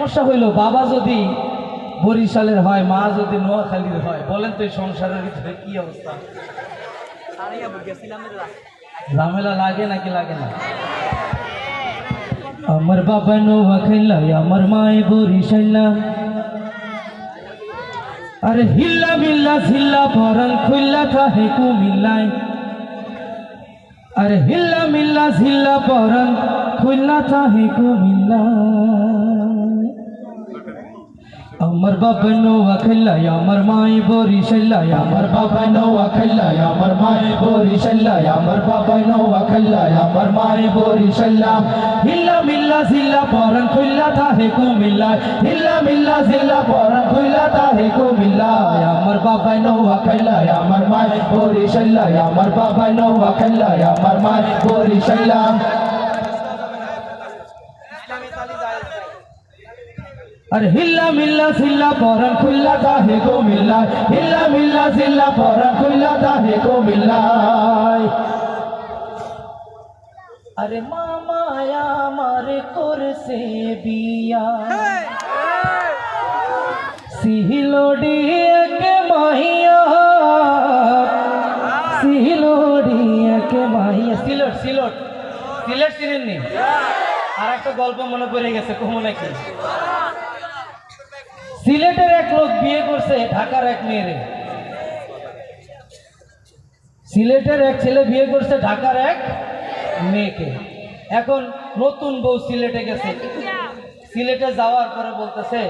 সমস্যা হইল, বাবা যদি বরিশালের হয়, মা যদি নোয়াখালীর হয়, বলেন তো এই সংসারের ভিতরে কি অবস্থা? ঝামেলা লাগে নাকি লাগে না? আমার বাবা নোয়াখাইলা আমার মায়ে বরিশাইলা আরে হিল্লা মিল্লা ঝিল্লা পরান খুল্লা থাহে কুমিল্লায়। আরে হিল্লা মিল্লা ঝিল্লা পরান খুল্লা থাহে কুমিল্লায়। আমার বাবা নোয়া খেল্লাই আমার মাই বরিশাল্লাই আমার বাবা নোয়া খেল্লাই আমার মাই বরিশাল্লাই আমার বাবা নোয়া খেল্লাই আমার মাই বরিশাল্লা হিল্লা মিল্লা জিল্লা পরান খুল্লা তাহে কুমিল্লা হিল্লা মিল্লা জিল্লা পরান খুল্লা তাহে কুমিল্লা আমার বাবা নোয়া খেল্লাই আমার মাই বরিশাল্লাই আমার বাবা নোয়া খেল্লাই আমার মাই বরিশাল্লা আর হিল্লা মিল্লা সিল্লা পরান খুল্লা তাহে গো মিল্লা হিল্লা মিল্লা সিল্লা পরান খুল্লা তাহে গো মিল্লাই আরে মামা আমার করছে বিয়া। সিহিলোডি একে মাহিয়া সিহিলোডি একে মাহিয়া সিলট সিলট। সিলেট চিনেননি? আর একটা গল্প মনে পড়ে গেছে, কমো নাকি? সিলেটের এক লোক বিয়ে করছে, ঢাকার এক মেয়েরে। সিলেটের এক ছেলে বিয়ে করছে, ঢাকার এক মেয়েকে। এখন নতুন বউ সিলেটে গেছে। সিলেটে যাওয়ার পরে বলতেছে,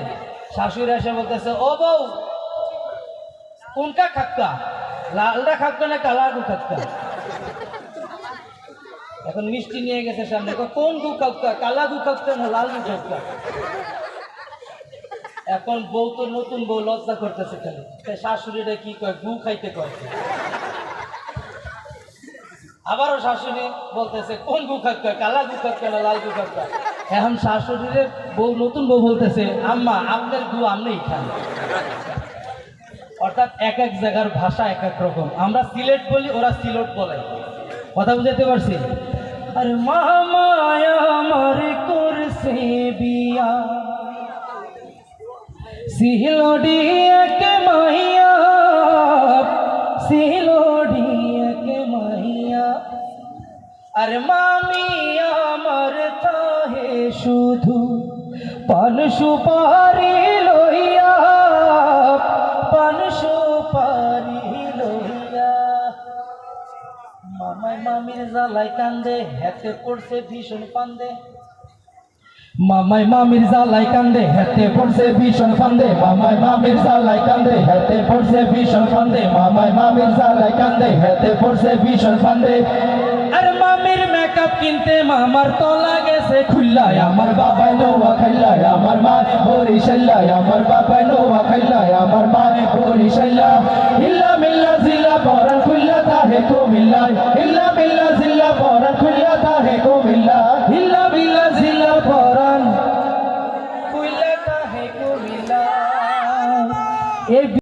শাশুড়ি এসে বলতেছে, ও বউ, কোনটা খাক্কা লালটা খাক্কা না কালাগু খাক্কা এখন মিষ্টি নিয়ে গেছে সামনে। কোন গু খাক্কা কালা গু খাক্কা না লাল গু খাক্কা এখন বউ তো নতুন বউ, লজ্জা করতেছে তাই শাশুড়িটা কি কয়? গু খাইতে কয়। আবারও শাশুড়ি বলতেছে, কোন গু খাক্কা কালা গু খাক্কা না লাল গু খাক্কা এখন শাশুড়ির বউ নতুন বউ বলতেছে, আম্মা, আপনার গু আপনিই খান অর্থাৎ এক এক জায়গার ভাষা এক এক রকম। আমরা সিলেট বলি, ওরা সিলট বলে। কথা বুঝাতে পারছি? আরে মামায় আমার করছে সিলোডি একে মাইয়া সিলোডি একে মাইয়া। আর মামি আমার তাহে শুধু পান সুপারি লইয়া, পান সুপারি লইয়া। মামাই মামির জ্বালাই কান্দে হেতে পড়ছে ভীষণ পান্দে মামাই মামির জালাই কান্দে হেতে পড়ছে ভীষণ ফান্দে। মামাই মামির জালাই কান্দে হেতে পড়ছে ভীষণ ফান্দে। মামাই মামির জালাই কান্দে হেতে পড়ছে ভীষণ ফান্দে। আর মামির মেকআপ কিনতে মামার তো লাগেছে খুল্লায়। আমার বাবাই নোয়া Ev